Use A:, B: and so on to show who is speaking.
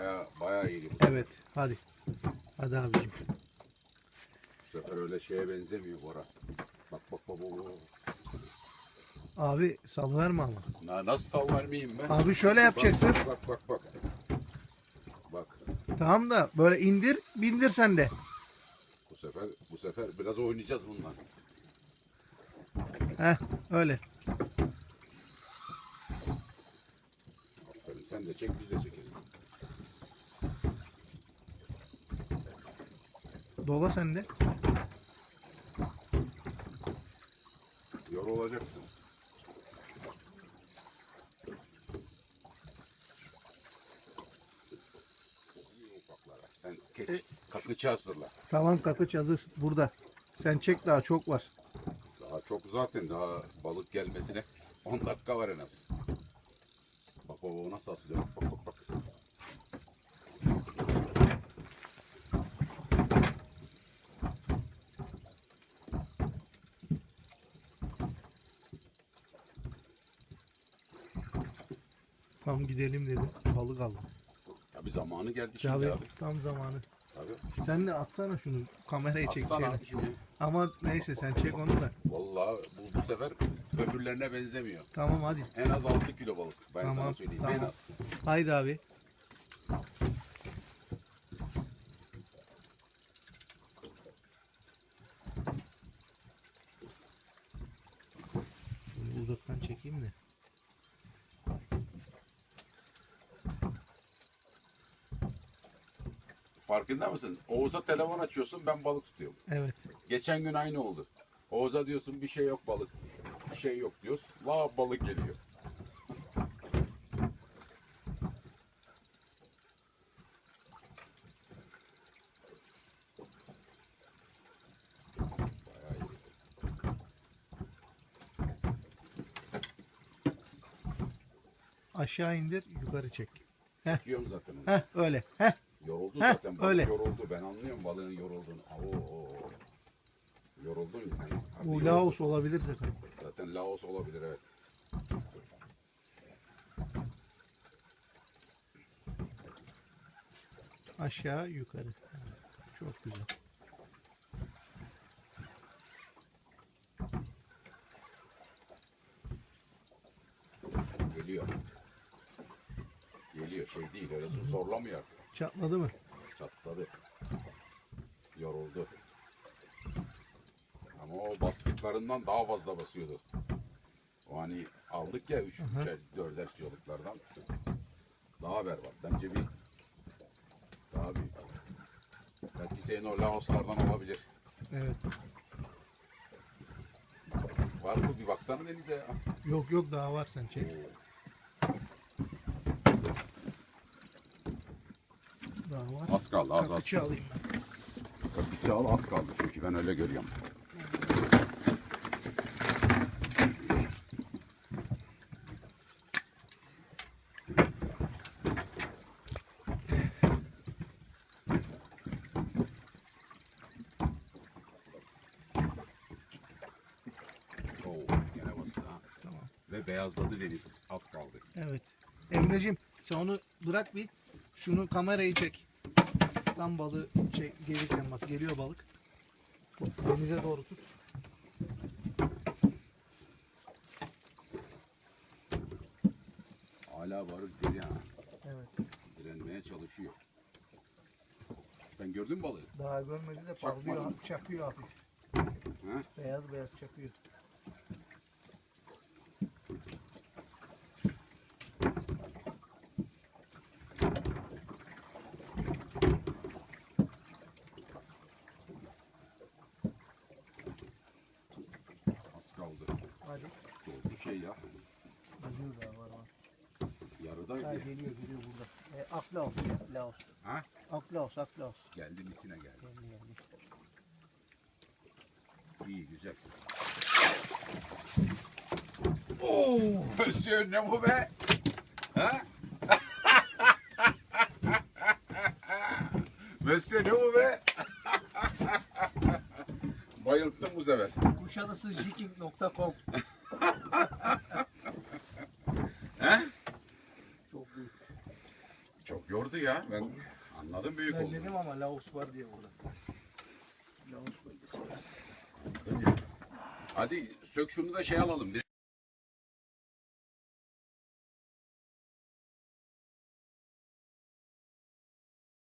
A: Baya baya iyi. Bu
B: Evet hadi. Hadi abicim.
A: sefer öyle şeye benzemiyor Bora. Bak bak bak bak.
B: Abi salıverme ama.
A: Na, nasıl sal vermeyeyim ben?
B: Abi şöyle yapacaksın.
A: Bak bak bak. Bak. bak.
B: Tamam da böyle indir bindir sen de.
A: Bu sefer bu sefer biraz oynayacağız bundan.
B: Heh öyle.
A: Aferin sen de çek biz de çekelim.
B: Dola sen de.
A: Ufaklara. Sen geç.
B: E-
A: Kakıcı hazırla.
B: Tamam kakıç hazır burada. Sen çek daha çok var.
A: Daha çok zaten daha balık gelmesine 10 dakika var en az. Bak baba o nasıl asılıyor? Bak bak bak. bak.
B: Tam gidelim dedim. Balık aldım.
A: Tabii zamanı geldi şimdi
B: Abi,
A: abi.
B: tam zamanı.
A: Tabii.
B: Sen de atsana şunu kameraya çek.
A: Atsana
B: şöyle.
A: abi şimdi.
B: Ama neyse sen çek onu da.
A: Vallahi bu, bu sefer öbürlerine benzemiyor.
B: Tamam hadi.
A: En az 6 kilo balık. Ben sana
B: Tamam,
A: söyleyeyim.
B: tamam.
A: En az.
B: Haydi abi. Bunu uzaktan çekeyim de.
A: Farkında mısın? Oğuz'a telefon açıyorsun ben balık tutuyorum.
B: Evet.
A: Geçen gün aynı oldu. Oğuz'a diyorsun bir şey yok balık. Bir şey yok diyoruz. La balık geliyor.
B: Aşağı indir, yukarı çek.
A: Tutuyorum zaten onu.
B: Heh öyle. Heh.
A: Yoruldu
B: Heh,
A: zaten balık
B: öyle.
A: yoruldu. Ben anlıyorum balığın yorulduğunu. Oo. Yoruldun yani. Harbi
B: Bu
A: yoruldun.
B: Laos olabilir zaten.
A: Zaten Laos olabilir evet.
B: Aşağı, yukarı. Çok güzel.
A: Geliyor. Geliyor şey değil öyle zorlamıyor.
B: Çatladı mı?
A: Çatladı. Yoruldu. Ama o bastıklarından daha fazla basıyordu. O hani aldık ya 3
B: Hı hı.
A: 3'er 4'er kiloluklardan. Daha berbat. Bence bir daha büyük. Belki senin o Laoslardan olabilir.
B: Evet.
A: Var mı? Bir baksana denize ya.
B: Yok yok daha var sen çek. Daha var.
A: Az kaldı az az.
B: Alayım ben.
A: Kapısı al az kaldı çünkü ben öyle görüyorum. Ve beyazladı deniz. Az kaldı.
B: Evet. Emre'cim sen onu bırak bir. Şunu kamerayı çek. Tam balığı çek gelirken bak geliyor balık. Denize doğru tut.
A: Hala balık diri ha.
B: Evet.
A: Direnmeye çalışıyor. Sen gördün mü balığı?
B: Daha görmedi de
A: Çakmadı
B: parlıyor,
A: mı?
B: çakıyor hafif.
A: Ha?
B: Beyaz beyaz çakıyor.
A: Az kaldı.
B: Hadi.
A: Doldu şey ya.
B: Geliyor daha var var.
A: Yarıdaydı
B: Ha, geliyor geliyor burada. E, Aklaos, Aklaos.
A: Ha?
B: Aklaos, Aklaos.
A: Geldi misine geldi.
B: Geldi geldi.
A: İyi güzel. Oo, Monsieur ne bu be? Ha? Monsieur ne bu be? Bayılttım bu sefer.
B: Kuşadası jiking.com
A: Isırdı ya. Ben anladım büyük
B: Ben
A: oldu.
B: dedim ama Laos var diye burada. Laos bölgesi var.
A: Hadi sök şunu da şey alalım.